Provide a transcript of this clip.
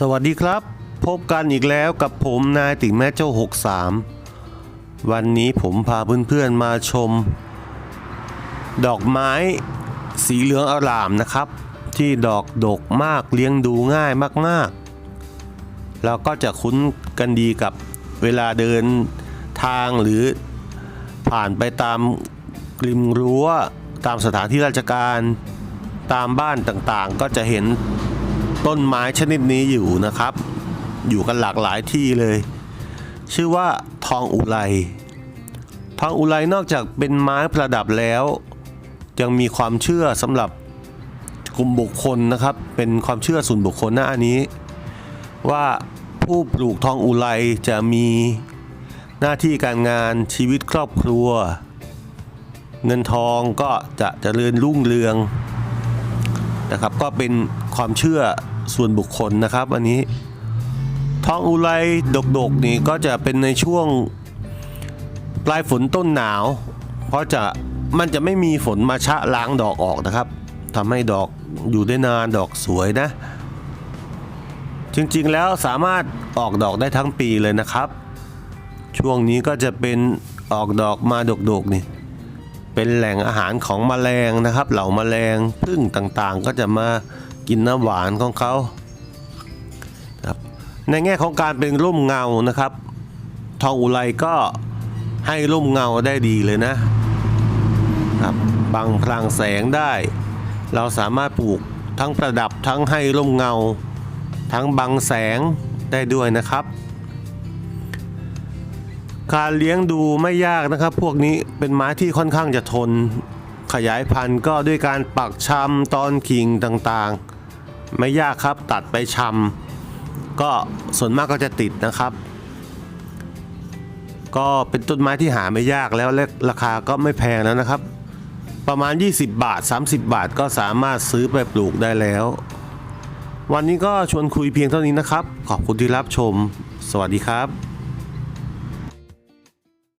สวัสดีครับ พบกันอีกแล้วกับผมนายติ่งแม่เจ้า 63 วันนี้ผมพาเพื่อนๆมาชม ดอกไม้สีเหลืองอารามนะครับ ที่ดอกดกมากเลี้ยงดูง่ายมากๆ แล้วก็จะคุ้นกันดีกับเวลาเดินทางหรือผ่านไปตามริมรั้ว ตามสถานที่ราชการตามบ้านต่างๆ ก็จะเห็น ต้นไม้ชนิดนี้อยู่นะครับ อยู่กันหลากหลายที่เลย ชื่อว่าทองอุไรทองอุไรนอกจากเป็นไม้ประดับแล้ว ยังมีความเชื่อสำหรับกลุ่มบุคคลนะครับ เป็นความเชื่อส่วนบุคคลนะอันนี้ ว่าผู้ปลูกทองอุไรจะมีหน้าที่การงานชีวิตครอบครัว เงินทองก็จะเจริญรุ่งเรืองนะครับ ก็เป็นความเชื่อ ส่วนบุคคลนะครับอันนี้ท้องอุไรดกๆนี่ก็จะเป็นในช่วงปลายฝนต้นหนาว เพราะจะมันจะไม่มีฝนมาชะล้างดอกออกนะครับทำให้ดอกอยู่ได้นานดอกสวยนะ จริงๆแล้วสามารถออกดอกได้ทั้งปีเลยนะครับ ช่วงนี้ก็จะเป็นออกดอกมาดกๆนี่เป็นแหล่งอาหารของแมลงนะครับ เหล่าแมลงพึ่งต่างๆ ก็จะมา กินน้ำหวานของเขาครับในแง่ของการเป็นร่มเงานะครับ ทองอุไรก็ให้ร่มเงาได้ดีเลยนะครับบังพลังแสงได้ เราสามารถปลูกทั้งประดับทั้งให้ร่มเงา ทั้งบังแสงได้ด้วยนะครับ การเลี้ยงดูไม่ยากนะครับ พวกนี้เป็นไม้ที่ค่อนข้างจะทนขยายพันธุ์ก็ด้วยการปักชำตอนกิ่งต่างๆ ไม่ยากครับตัดไปชำก็ส่วนมากก็จะติดนะครับ ก็เป็นต้นไม้ที่หาไม่ยากแล้วและราคาก็ไม่แพงแล้วนะครับ ประมาณ 20 บาท 30 บาทก็สามารถซื้อไปปลูกได้แล้ว วันนี้ก็ชวนคุยเพียงเท่านี้นะครับ ขอบคุณที่รับชม สวัสดีครับ